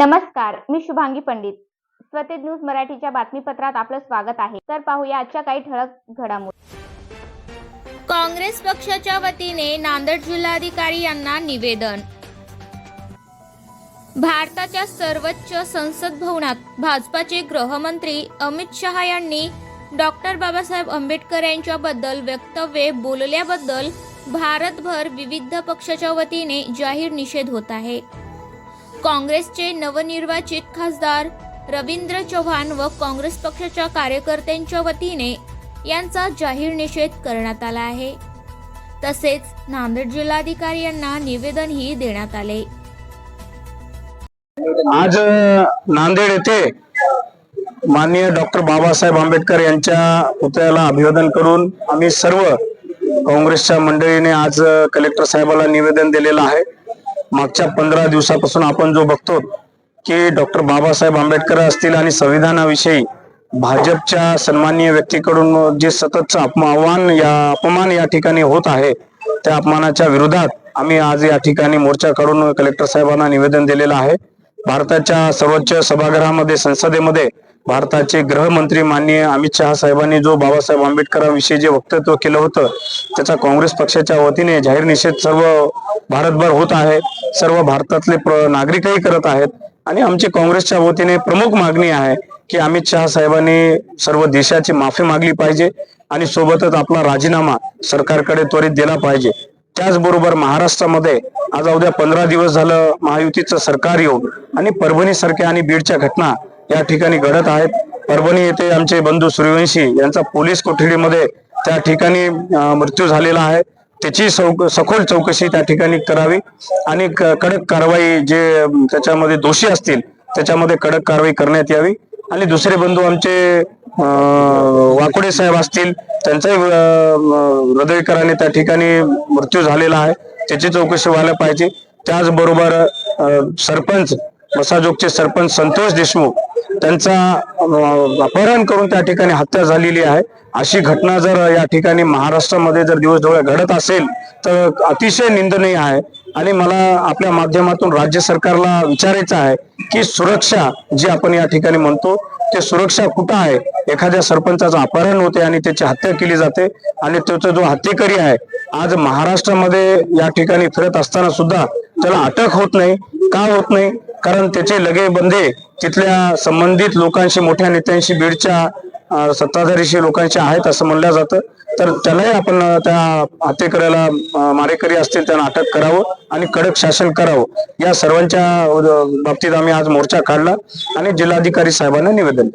नमस्कार मी शुभांगी पंडित. स्वतेज न्यूज मराठीच्या बातमीपत्रात आपलं स्वागत आहे. तर पाहूया आजच्या काही ठळक घडामोडी. काँग्रेस पक्षाच्या वतीने नांदेड जिल्हाधिकारी यांना निवेदन. भारताच्या सर्वोच्च संसद भवनात भाजपाचे गृहमंत्री अमित शहा यांनी डॉक्टर बाबासाहेब आंबेडकर यांच्याबद्दल वक्तव्ये बोलल्याबद्दल भारतभर विविध पक्षाच्या वतीने जाहीर निषेध होत आहे. काँग्रेसचे नवनिर्वाचित खासदार रवींद्र चव्हाण व काँग्रेस पक्षाच्या कार्यकर्त्यांच्या वतीने यांचा जाहीर निषेध करण्यात आला आहे. तसेच नांदेड जिल्हाधिकारी यांना निवेदनही देण्यात आले. आज नांदेड येथे माननीय डॉक्टर बाबासाहेब आंबेडकर यांच्या पुतळ्याला अभिवादन करून आम्ही सर्व काँग्रेसच्या मंडळीने आज कलेक्टर साहेबाला निवेदन दिलेलं आहे. मागच्या पंधरा दिवसापासून आपण जो बघतो की डॉक्टर बाबासाहेब आंबेडकर असतील आणि संविधानाविषयी भाजपच्या सन्माननीय व्यक्तीकडून जे सततचं अपमान आव्हान या अपमान या ठिकाणी होत आहे त्या अपमानाच्या विरोधात आम्ही आज या ठिकाणी मोर्चा काढून कलेक्टर साहेबांना निवेदन दिलेलं आहे. भारताच्या सर्वोच्च सभागृहामध्ये संसदेमध्ये भारताचे गृहमंत्री माननीय अमित शहा साहेबांनी जो बाबासाहेब आंबेडकरांविषयी जे वक्तव्य केलं होतं त्याचा काँग्रेस पक्षाच्या वतीने जाहीर निषेध सर्व भारतभर होत आहे. सर्व भारतातले नागरिकही करत आहेत. आणि आमची काँग्रेसच्या वतीने प्रमुख मागणी आहे की अमित शहा साहेबांनी सर्व देशाची माफी मागली पाहिजे आणि सोबतच आपला राजीनामा सरकारकडे त्वरित दिला पाहिजे. त्याचबरोबर महाराष्ट्रामध्ये आज उद्या पंधरा दिवस झालं महायुतीचं सरकार येऊन आणि परभणी सारख्या आणि बीडच्या घटना या ठिकाणी घडत आहेत. परभणी येथे आमचे बंधू सूर्यवंशी यांचा पोलीस कोठडीमध्ये त्या ठिकाणी मृत्यू झालेला आहे. त्याची सखोल चौकशी त्या ठिकाणी करावी आणि कडक कारवाई जे त्याच्यामध्ये दोषी असतील त्याच्यामध्ये कडक कारवाई करण्यात यावी. आणि दुसरे बंधू आमचे वाकुडे वाकोडे साहेब असतील त्यांचाही हृदयकराने त्या ठिकाणी मृत्यू झालेला आहे. त्याची चौकशी व्हायला पाहिजे. त्याचबरोबर अं, सरपंच मसाजोगचे सरपंच संतोष देशमुख त्यांचा अपहरण करून त्या ठिकाणी हत्या झालेली आहे. अशी घटना जर या ठिकाणी महाराष्ट्रामध्ये जर दिवस डोळ्या घडत असेल तर अतिशय निंदनीय आहे. आणि मला आपल्या माध्यमातून राज्य सरकारला विचारायचं आहे की सुरक्षा जी आपण या ठिकाणी म्हणतो ते सुरक्षा कुठं आहे? एखाद्या सरपंचाचं अपहरण होते आणि त्याची हत्या केली जाते आणि त्याचा जो हत्येकरी आहे आज महाराष्ट्रामध्ये या ठिकाणी फिरत असताना सुद्धा त्याला अटक होत नाही का होत नाही? कारण त्याचे लगे बंधे तिथल्या संबंधित लोकांशी मोठ्या नेत्यांशी बीडच्या सत्ताधारीशी लोकांशी आहेत असं म्हणलं जातं. तर त्यालाही आपण त्या हत्येकऱ्याला मारेकरी असतील त्यांना अटक करावं आणि कडक शासन करावं. या सर्वांच्या बाबतीत आम्ही आज मोर्चा काढला आणि जिल्हाधिकारी साहेबांना निवेदन